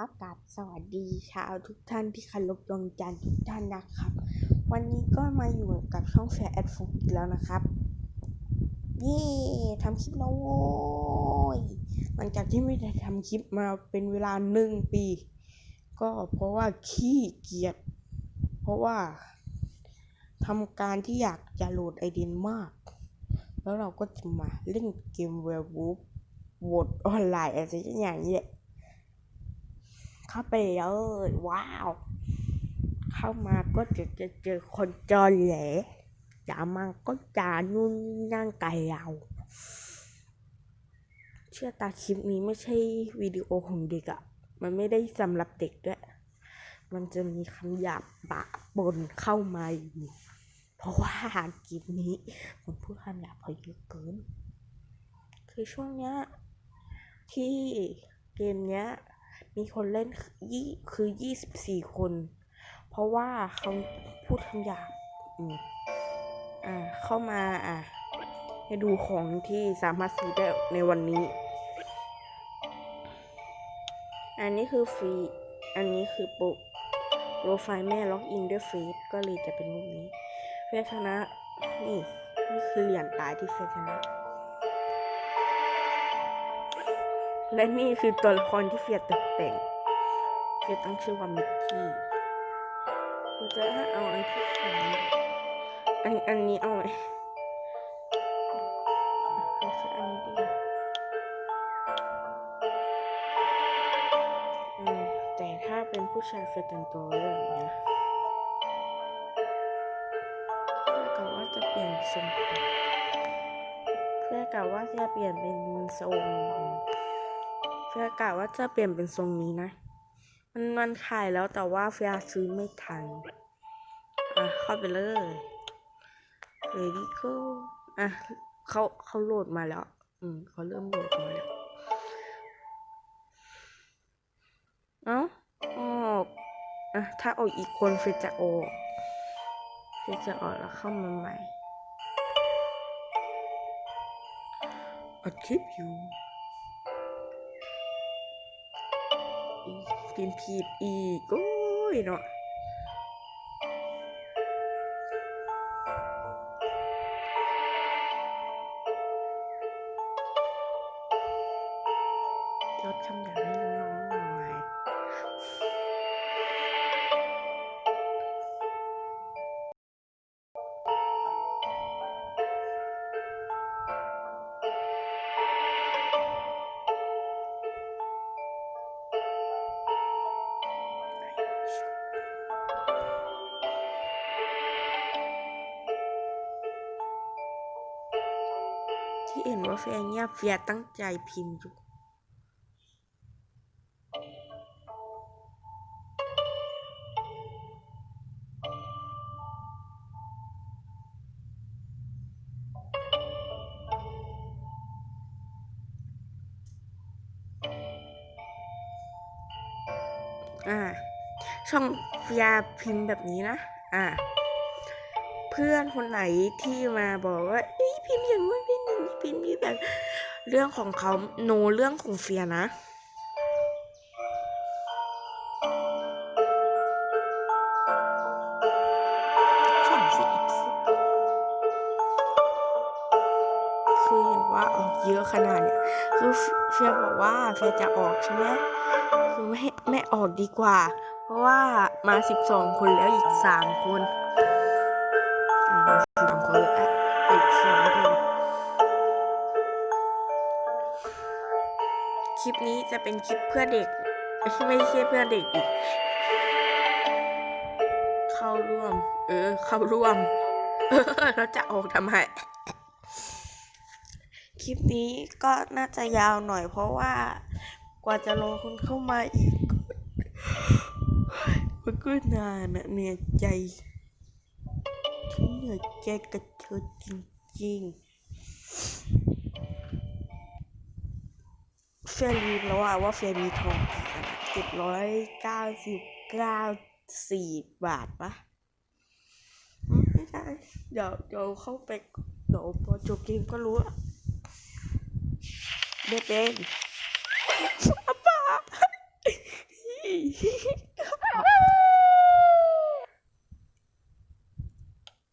ครับกับสวัสดีชาวทุกท่านที่เคารพดวงจันทร์ทุกท่านนะครับ วันนี้ก็มาอยู่กับช่องแฟร์แอดฟุกอีกแล้วนะครับเย้ทำคลิปแล้วโว้ยหลังจากที่ไม่ได้ทำคลิปมาเป็นเวลาหนึ่งปี ก็เพราะว่าขี้เกียจเพราะว่าทำการที่อยากจะโหลดไอเดียนมาก แล้วเราก็จะมาเล่นเกมเว r ร์วูฟโหวตออนไลน์อะไรอย่างเงี้ย เข้าไปเลยว้าว เข้ามาก็จะจะเจอคนจอแหลจะมันก็จานู่นนั่งไกลเราเชื่อตาคลิปนี้ไม่ใช่วิดีโอของเด็กอะมันไม่ได้สำหรับเด็กด้วย มันจะมีคำหยาบปะปนเข้ามาอยู่เพราะว่าคลิปนี้ผมพูดคำหยาบพอเยอะเกิน คือช่วงเนี้ยที่เกมเนี้ย มีคนเล่นยี่คือยี่สิบสี่คน เพราะว่าเขาพูดคำหยาบอืมอ่าเข้ามาอะให้ดูของที่สามารถซื้อได้ในวันนี้ อันนี้คือฟรี อันนี้คือโปรโปรไฟล์แม่ล็อกอินด้วยเฟซก็เลยจะเป็นรูปนี้เพื่อชนะ นี่ นี่คือเหรียญตายที่เพื่อชนะ และนี่คือตัวละครที่เฟียตกแต่งเฟียตั้งชื่อว่ามิกกี้เราจะให้เอาอันที่สองอันอันนี้เอาไหมเอาใช้อันนี้ดีกว่าอืมแต่ถ้าเป็นผู้ชายเฟียแต่งตัวแบบนี้นะเพื่อกะว่าจะเปลี่ยนทรงเพื่อกะว่าจะเปลี่ยนเป็นทรง ฟียกะว่าจะเปลี่ยนเป็นทรงนี้นะ มันมันขายแล้วแต่ว่าเฟียซื้อไม่ทัน อะเข้าไปเลยเลยดีก็อะเขาเขาโหลดมาแล้ว อืมเขาเริ่มโหลดมาแล้ว เอ้าออกอะถ้าออกอีกคนเฟียจะออกเฟียจะออกแล้วเข้ามาใหม่อัดคลิปอยู่ พิมพ์ผิดอีกโอ้ยเนาะ เฟียเงียบเฟียตั้งใจพิมพ์อยู่อ่า ช่องเฟียพิมพ์แบบนี้นะ อ่า พื่อนคนไหนที่มาบอกว่าเอ้ยพิมพ์อย่างนู้นพิมพ์อย่างนี้พิมพ์นี่แบบเรื่องของเขาโนเรื่องของเฟียนะคือเห็นว่าออกเยอะขนาดเนี้ยคือเฟียบอกว่าเฟียจะออกใช่ไหมคือไม่ให้ไม่ออกดีกว่า เพราะว่ามาสิบสองคนแล้วอีกสามคน ลิปนี้จะเป็นคลิปเพื่อเด็ก ไม่ใช่เพื่อเด็กอีก เข้าร่วม เออ เข้าร่วม เออเราจะออกทำไมคลิปนี้ก็น่าจะยาวหน่อยเพราะว่ากว่าจะรอคนเข้ามาอีกมันก็นานอะเหนื่อยใจฉันเหนื่อยใจกับเธอจริงๆ เฟียลืมแล้วอะว่าเฟียมีทองกี่อันเจ็ดร้อยเก้าสิบเก้าสี่บาทปะไม่ใช่เดี๋ยวเดี๋ยวเข้าไปเดี๋ยวพอจบเกมก็รู้ได้เป็นป้า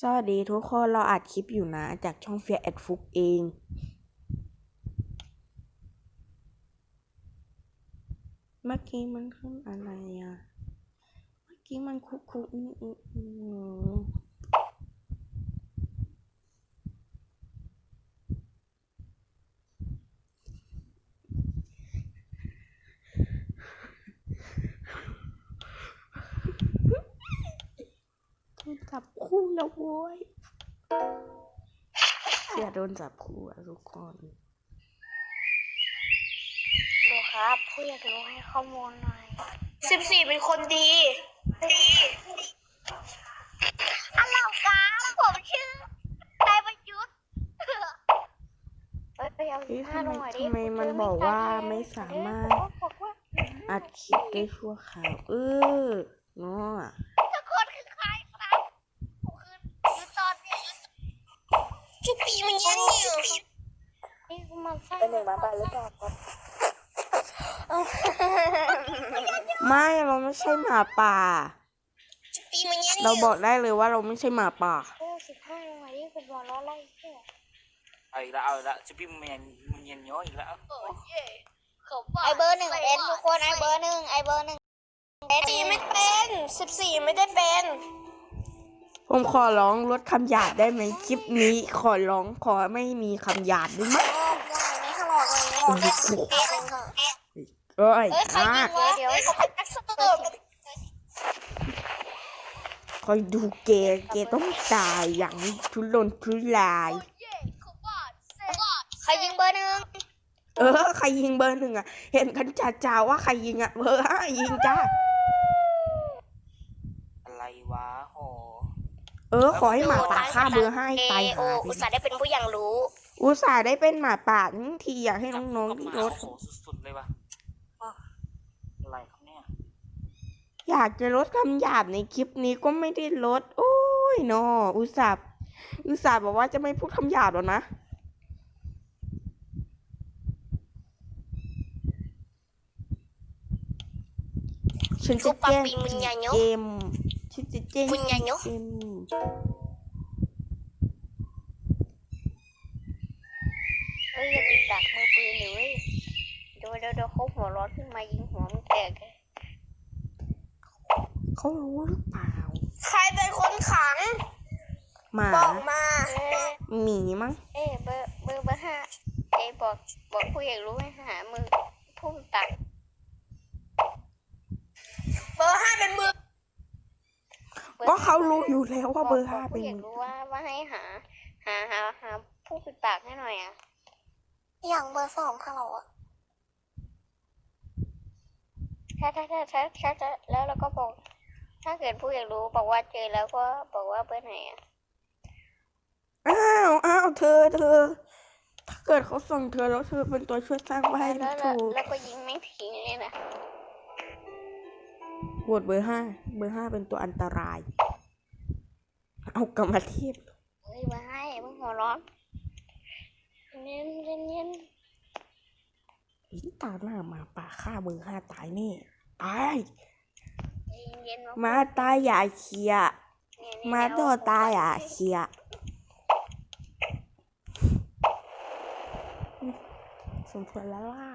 สวัสดีทุกคนเราอัดคลิปอยู่นะ จากช่องเฟียแอดฟุกเอง เมื่อกี้มันขึ้นอะไรอะ เมื่อกี้มันคุกคุกอืออืออือโดนจับคู่แล้วโว้ยเสียโดนจับคู่อะทุกคน ครับ ผู้อยากรู้ให้ข้อมูลหน่อยสิบสี่เป็นคนดี ดีอัลโหลครับผมชื่อนายประยุทธ์เอ้ยไปเอาเฮ้ยห้าทำลไมงหน่อยดิทำไมมันบอกว่าไม่สามารถบอกว่าอัดคลิปได้ชั่วคราวเออเนาะทุกคนคือใครครับผมคือคือตอนเนี้ยจุปีมันยังอยู่นี่กูมาสร้างเป็นหนึ่งมาบ้านหรือเปล่าครับ ไม่เราไม่ใช่หมาป่าจุปีมันยังเราบอกได้เลยว่าเราไม่ใช่หมาป่าโอ้สิบห้าลงหน่อยดิเป็นบอลล้อไล่เที่ยเอาอีกแล้วเอาอีกแล้วจะพี่มันมันเย็นย้อยอีกแล้วโอ้ยเย่เขาบอกไอเบอร์หนึ่งเป็นทุกคนไอเบอร์หนึ่งไอเบอร์หนึ่งสี่ไม่เป็นสิบสี่ไม่ได้เป็น ผมขอร้องลดคำหยาบได้ไหมคลิปนี้ขอร้องขอไม่มีคำหยาบได้ไหมไม่ขลอดเลยขอแค่สิบเอ็ด เองค่ะเอ้ยเอ้ยใครอะยิงวะเดี๋ยวเขาเป็นนักเสิร์ฟคอยดูเกย์เกย์ต้องตายอย่างทุรนทุรายเย่เขาบอกเซ็ตใครยิงเบอร์หนึ่งเออใครยิงเบอร์หนึ่งอะ เห็นกันจ่าๆว่าใครยิงอะเบอร์ห้ายิงจ้าอะไรวะโหเออ ขอให้หมาป่าฆ่าเบอร์ห้าให้ตายโอหาอุตไปส่าห์ได้เป็นผู้อย่างรู้ อุตส่าห์ได้เป็นหมาป่าทั้งทีอยากให้น้องๆกับที่หมารถโอ้โหสุดๆเลยวะอ้าว อะไรครับเนี่ย อยากจะลดคำหยาบในคลิปนี้ก็ไม่ได้ลด โอ้ยนออุตส่าห์อุตส่าห์บอกว่าจะไม่พูดคำหยาบแล้วนะฉันจะแจ้ง Chupa pimenyanyo เกมฉันจะแจ้ง Punyanyo เกมเฮ้ยอย่าติดดักมือปืนหนิเว้ยเดี๋ยวเดี๋ยวเดี๋ยวเขาหัวร้อนขึ้นมายิงหัวมันแตกเลยเขารู้หรือเปล่า ใครเป็นคนขัง หมาบอกมาเอ้ยหมีมั้ง เอ้ยเบอร์เบอร์เบอร์ห้าเอ้ยบอกบอกผู้อยากรู้ให้หามือผู้ตัดเบอร์ห้าเป็นมือบอร์ก็เขารู้อยู่แล้วว่าเบอร์กห้าบกเป็นผู้อยากรู้ว่าว่าให้หา หาหาหาผู้ปิดปากให้หน่อยอะ อย่างเบอร์สองค่ะเราอะ ถ้าถ้าถ้าถ้าถ้าถ้าแล้วเราก็บอก ถ้าเกิดผู้อยากรู้บอกว่าเจอแล้วก็บอกว่าเบอร์ไหนอะอ้าวอ้าวเธอเธอ ถ้าเกิดเขาส่งเธอแล้วเธอเป็นตัวช่วยสร้างบ้านแล้วแล้วถูกแล้วก็ยิงไม่ทิ้งเลยนะโหวตเบอร์ห้าเบอร์ห้าเป็นตัวอันตราย เอากรรมเทพเฮ้ยมาให้มึงหัวร้อนเน้นเน้นเน้นอินตาหน้าหมาป่าฆ่าเบอร์ห้าตายแน่ ตายเย็นเย็นมาตายอย่าเคียเนี่ยเนี่ยมาโดนตายอย่าเคียสมควรแล้วล่ะ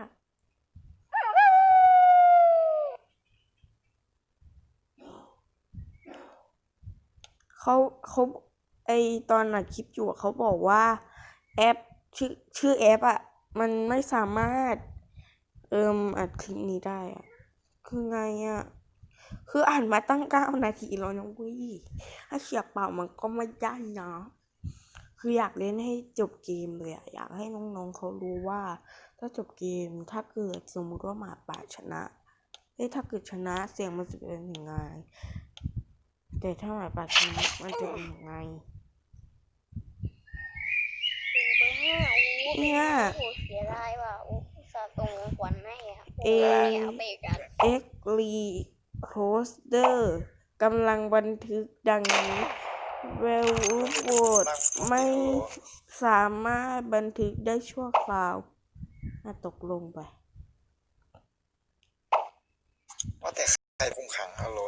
เขาเขาไอตอนอัดคลิปอยู่อะเขาบอกว่าแอปชื่อชื่อแอปอะมันไม่สามารถเอิมอัดคลิปนี้ได้อะ คือไงอะ คืออ่านมาตั้งเก้านาทีแล้วนะเว้ยถ้าเฉียบเปล่ามันก็ไม่ได้นะ คืออยากเล่นให้จบเกมเลยอะอยากให้น้องๆเขารู้ว่า ถ้าจบเกมถ้าเกิดสมมุติว่าหมาป่าชนะเอ้ยถ้าเกิดชนะเสียงมันจะเป็นยังไง แต่ถ้าหมาป่าชนะมันจะเป็นยังไงเบอร์ห้าโอ้เนี่ยโหเสียดายว่ะโอ้อุตสาห์ตรงขวัญให้อะเอโอ้ยเอาไปอี กอัน X r e c o s t e r กำลังบันทึกดังนี้ w e l w o o d ไม่สามารถบันทึกได้ชั่วคราวอะตกลงไปรคุมขังฮัลโหล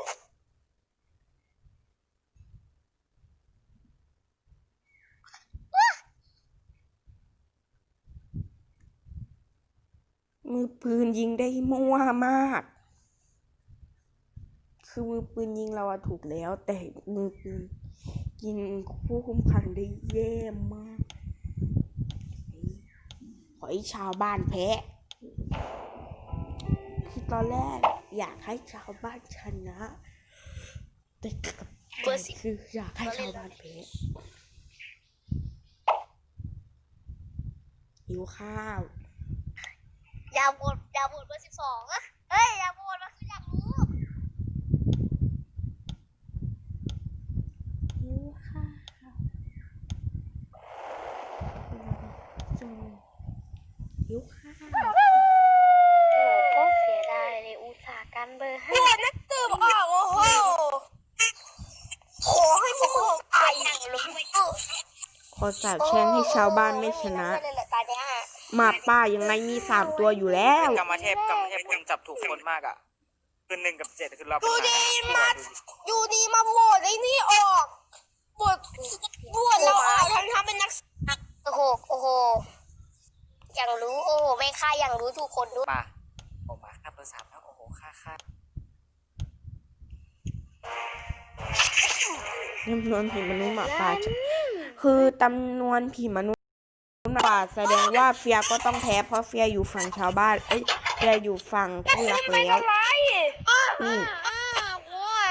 มือปืนยิงได้มั่วมาก คือมือปืนยิงเราอะถูกแล้ว แต่มือปืนยิงผู้คุมขังได้แย่มากขอให้ชาวบ้านแพ้คือตอนแรกอยากให้ชาวบ้านชนะ แต่กับคืออยากให้ชาวบ้านแพ้หิวข้าว อย่าโหวตอย่าโหวตเบอร์สิบสองอะเฮ้ย อย่าโหวตมันคืออยากรู้ หิวข้าวจง หิวข้าวโอ้โหเสียดายเลยอุตส่าห์กันเบอร์ห้าโหวตนักสืบออกโอ้โหขอให้พวกมึงตายอย่างรู้ไหมเออขอสาบแช่งให้ชาวบ้านไม่ชนะเลยแหละตายไปห้าหมาป่ายังไงมีสามตัวอยู่แล้วกรรมเทพกรรมเทพคุณจับถูกคนมากอะคือหนึ่งกับเจ็ดคือเราดูดีมาอยู่ดีมาโหวตไอ้นี่ออกโหวตโหวตเราออกทั้งทำเป็นนักสืบโอ้โหโอ้โห อย่างรู้โอ้โหไม่ฆ่าอย่างรู้ทุกคนด้วยมาผมมาค่าเบอร์สามแล้วโอ้โหค่าค่าจำนวนผีมนุษย์หมาป่าจะคือจำนวนผีมนุษย์หมาป่าแสดงว่าเฟียก็ต้องแพ้เพราะเฟียอยู่ฝั่งชาวบ้านเอ้ยเฟียอยู่ฝั่งผู้รักแล้วอืมอ้าวว้า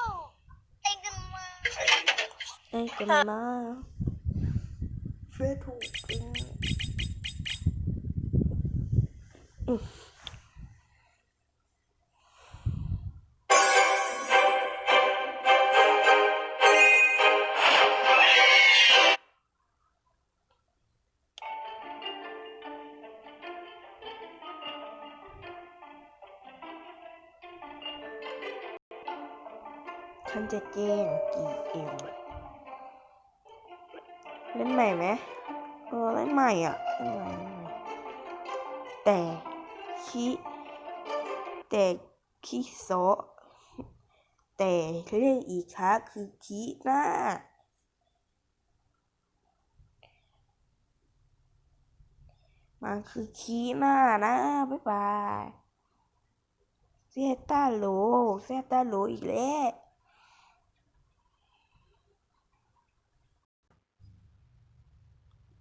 วเต็งกันมาไอ้กันมาเฟียถูกอืมอืม ฉันจะแจ้งกี่เอ็มเล่นใหม่ไหมเออเล่นใหม่อะเล่นใหม่เล่นใหม่แต่ คิแต่คิโซแต่เรื่องอีกคะคือคิหน้ามันคือคีหน้านะ บ๊ายบายเซต้าโหลเซต้าโหลอีกแล้ว